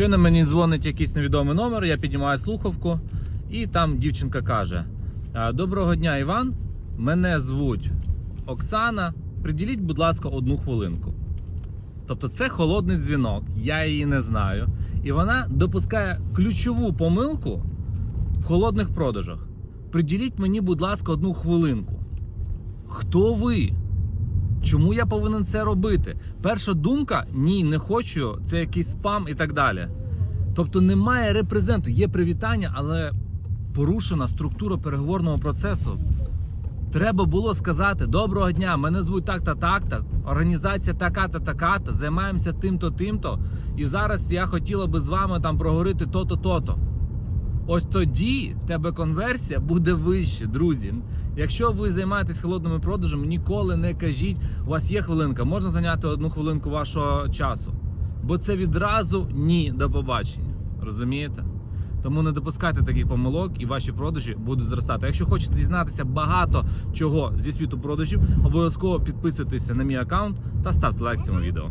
Щойно мені дзвонить якийсь невідомий номер, я піднімаю слухавку, і там дівчинка каже: Доброго дня, Іван. Мене звуть Оксана. Приділіть, будь ласка, одну хвилинку. Тобто це холодний дзвінок, я її не знаю. І вона допускає ключову помилку в холодних продажах. Приділіть мені, будь ласка, одну хвилинку. Хто ви? Чому я повинен це робити? Перша думка ні, не хочу, це якийсь спам і так далі. Тобто немає репрезенту, є привітання, але порушена структура переговорного процесу. Треба було сказати: доброго дня, мене звуть так-та так-та, організація така-та така-та, займаємося тим-то, тим-то. І зараз я хотіла би з вами там проговорити то-то, то-то. Ось тоді в тебе конверсія буде вище, друзі. Якщо ви займаєтесь холодними продажами, ніколи не кажіть, у вас є хвилинка, можна зайняти одну хвилинку вашого часу. Бо це відразу ні до побачення. Розумієте? Тому не допускайте таких помилок і ваші продажі будуть зростати. Якщо хочете дізнатися багато чого зі світу продажів, обов'язково підписуйтеся на мій аккаунт та ставте лайк цьому відео.